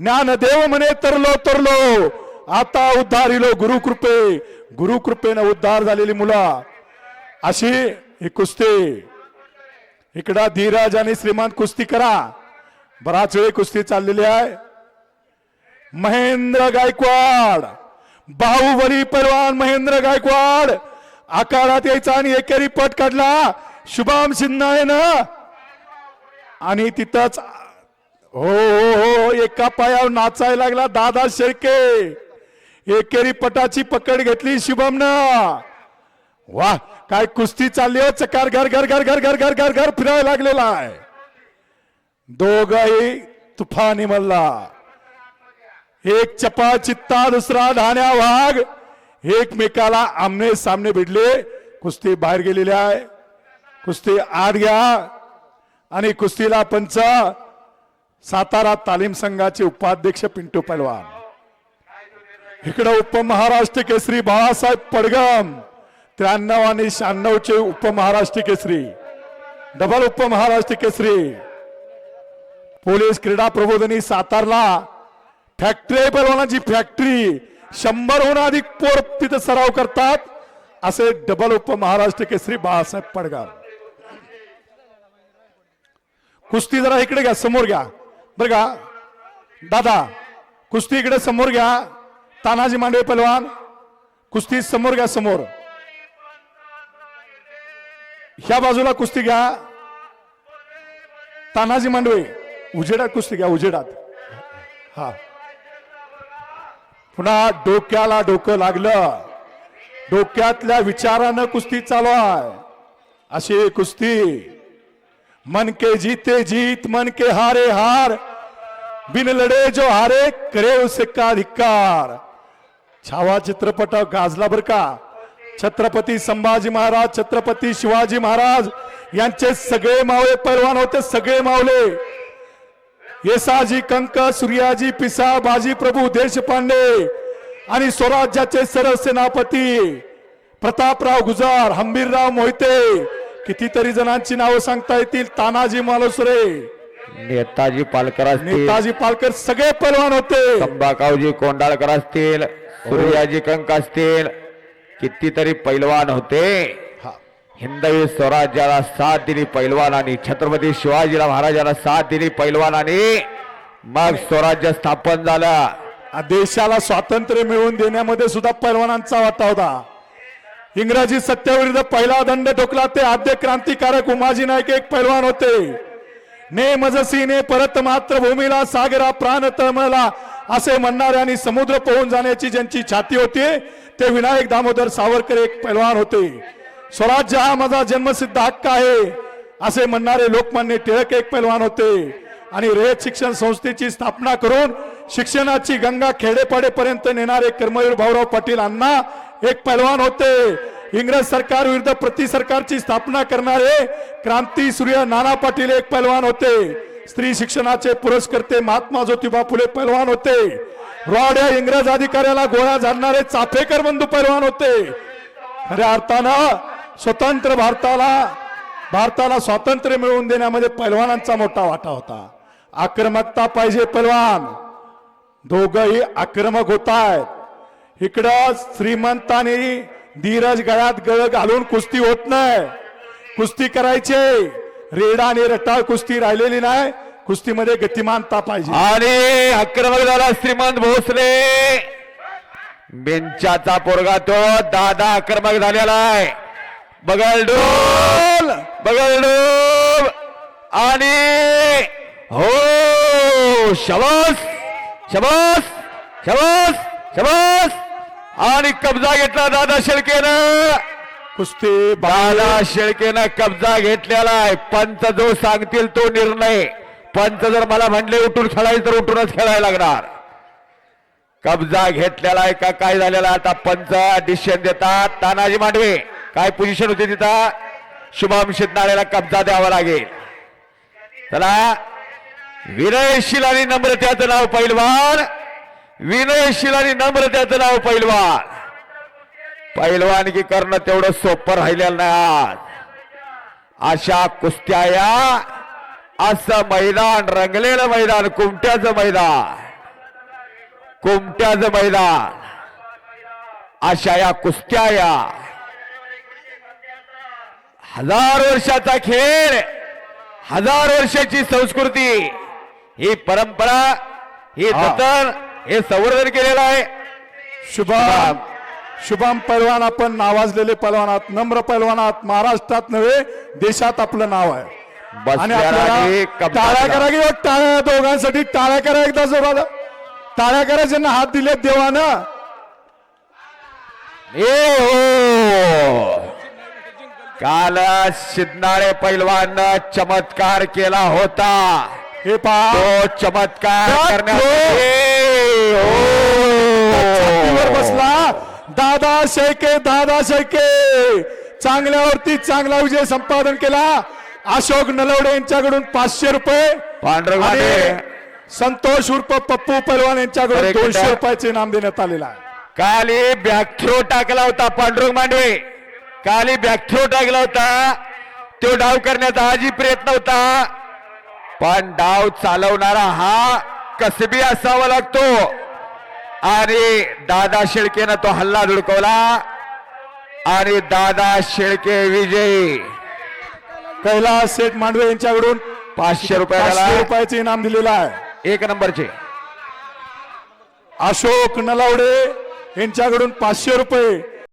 ज्ञानदेव म्हणे तरलो तरलो. आता उद्धार इलो गुरुकृपे. गुरुकृपेनं उद्धार झालेली मुलं. अशी ही कुस्ती. इकडं धीराज आणि श्रीमान कुस्ती करा. बराच वेळ कुस्ती चाललेली आहे. महेंद्र गायकवाड. बाहुबली परवान महेंद्र गायकवाड. आकारात यायचा आणि एकेरी पट काढला. शुभम सिन्हाळेनं आणि तिथंच हो हो हो एका पायावर नाचायला लागला दादा शेळके एकेरी पटाची पकड घेतली शुभमनं. वा काय कुस्ती चालली हो चकार घर घर घर घर घर घर घर घर फिरायला लागलेला आहे. दोघही तुफानी मल्ला. एक चपा चित्ता दुसरा ढाण्या वाघ. एकमेकाला आमने सामने भिडले. कुस्ती बाहेर गेलेली आहे. कुस्ती आत घ्या. आणि कुस्तीला पंच सातारा तालीम संघाचे उपाध्यक्ष पिंटू पलवान इकडं उपमहाराष्ट्र केसरी बाळासाहेब पडगम त्र्याण्णव आणि शहाण्णवचे उपमहाराष्ट्र केसरी. डबल उपमहाराष्ट्र केसरी. पोलीस क्रीडा प्रबोधनी सातारला. फॅक्टरी आहे पलवानाची फॅक्टरी. शंभरहून अधिक पोर तिथे सराव करतात. असे डबल उपमहाराष्ट्र केसरी बाळासाहेब पडगाव कुस्ती जरा इकडे घ्या समोर घ्या. बरं का? दादा कुस्ती इकडे समोर घ्या. तानाजी मांडवे पलवान कुस्ती समोर घ्या समोर. ह्या बाजूला कुस्ती घ्या. तानाजी मांडवे उजेडात कुस्ती घ्या उजेडात. हा. पुन्हा डोक्याला डोकं लागलं. डोक्यातल्या विचारानं कुस्ती चालू आहे. अशी कुस्ती. मन के जीते जीत मन के हारे हार. बिन लढे जो हारे करे उसे का धिक्कार छावा चित्रपट गाजला बर का। छत्रपती संभाजी महाराज छत्रपती शिवाजी महाराज यांचे सगळे मावळे पैलवान होते सगळे मावले येसाजी कंक सूर्याजी पिसा बाजी प्रभू देशपांडे आणि स्वराज्याचे सरळ सेनापती प्रतापराव गुजार हंबीरराव मोहिते। कितीतरी जणांची नावं सांगता येतील तानाजी मालुसरे। नेताजी पालकर असतील. नेताजी पालकर सगळे पैलवान होते. संभाकावजी कोंडाळकर असतील सूर्याजी कंक असतील कितीतरी पैलवान होते. हा. हिंदवी स्वराज्याला साथ दिली पैलवानांनी छत्रपती शिवाजीराव महाराजांना साथ दिली पैलवानांनी मग स्वराज्य स्थापन झालं. आ देशाला स्वातंत्र्य मिळवून देण्यामध्ये सुद्धा पैलवानांचा वाटा होता. इंग्रजी सत्तेविरुद्ध पहिला दंड ठोकला ते आद्य क्रांतिकारक उमाजी नाईक एक पैलवान होते. ने मजसीने परत मातृभूमीला सागरा प्राण तळमळला असे म्हणणारे आणि समुद्र पोहून जाण्याची ज्यांची छाती होती ते विनायक दामोदर सावरकर एक पैलवान होते. स्वराज्य हा माझा जन्मसिद्ध हक्क आहे असे म्हणणारे लोकमान्य टिळक एक पैलवान होते. आणि रेत शिक्षण संस्थेची स्थापना करून शिक्षणाची गंगा खेडेपाडेपर्यंत नेणारे कर्मवीर भाऊराव पाटील अण्णा एक पैलवान होते. इंग्रज सरकार विरुद्ध प्रति सरकारची स्थापना करणारे क्रांती सूर्य नाना पाटील एक पैलवान होते. स्त्री शिक्षणाचे पुरस्कर्ते महात्मा ज्योतिबा फुले पैलवान होते. रॉड या इंग्रज अधिकाऱ्याला गोळ्या झाडणारे चाफेकर बंधू पैलवान होते. खऱ्या अर्थानं स्वतंत्र भारताला भारताला स्वातंत्र्य मिळवून देण्यामध्ये पैलवानांचा मोठा वाटा होता. आक्रमकता पाहिजे पैलवान. दोघही आक्रमक होत आहेत इकडं श्रीमंतानी धीरज गळ्यात गळ घालून कुस्ती होत नाही. कुस्ती करायचे. रेडा आणि रटाळ कुस्ती राहिलेली नाही. कुस्तीमध्ये गतिमानता पाहिजे. आणि आक्रमक झाला श्रीमंत भोसले. बेंचाचा पोरगा तो दादा आक्रमक झालेला आहे. बगलडोल आणि हो शबास शबास शबास शबास. आणि कब्जा घेतला दादा शेळकेनं. कुस्ती दादा शेळकेनं कब्जा घेतलेला आहे. पंच जो सांगतील तो निर्णय. पंच जर मला म्हणले उठून खेळायचं तर उठूनच खेळायला लागणार. कब्जा घेतलेला आहे का? काय झालेला? आता पंच डिसिशन देतात. तानाजी मांडवे काय पोझिशन होती तिथं? शुभम शिंदाळेला कब्जा द्यावा लागेल. चला. विनयशील आणि नम्रतेचं नाव पैलवान. विनयशील आणि नम्रतेचं नाव पैलवान. पैलवानगी करणं तेवढं सोपं राहिलेलं नाही आज. अशा कुस्त्या या असं मैदान रंगलेलं मैदान कुमट्याचं मैदान. कुमट्याचं मैदान. अशा या कुस्त्या या हजार वर्षाचा खेळ हजार वर्षाची संस्कृती. ही परंपरा ही हा. जतन हे संवर्धन केलेलं आहे. शुभम शुभम. पैलवान आपण नावाजलेले पैलवानात नम्र पैलवानात महाराष्ट्रात नव्हे देशात आपलं नाव आहे. आणि आपल्याला टाळ्या. करा. की हो, टाळ्या दोघांसाठी टाळ्या करा एकदा जोराला टाळ्या करा ज्यांना हात दिले देवानं. ए हो. काल शिदनाळे पैलवान चमत्कार केला होता. हे पहा. तो चमत्कार करण्यासाठी दादा शेके दादा शेके चांगल्यावरती चांगला विजय संपादन केला. अशोक नलवडे यांच्याकडून पाचशे रुपये. पांढरं संतोष उर्फ पप्पू पैलवान यांच्याकडून दोनशे? रुपयाचे इनाम देण्यात आलेला आहे. काली बॅकथ्रो टाकला होता पांडुरंग मांडवे. काली बॅकथ्रो टाकला होता. तो डाव करण्याचा आजही प्रयत्न होता. पण डाव चालवणारा हा कसबी असावा लागतो. आणि दादा शेळकेनं तो हल्ला धुडकवला. आणि दादा शेळके विजयी. कैलास शेठ मांडवे यांच्याकडून पाचशे रुपये पाचशे झाला. रुपयाचे इनाम दिलेलं आहे. एक नंबरचे. अशोक नलावडे यांच्याकडून पाचशे रुपये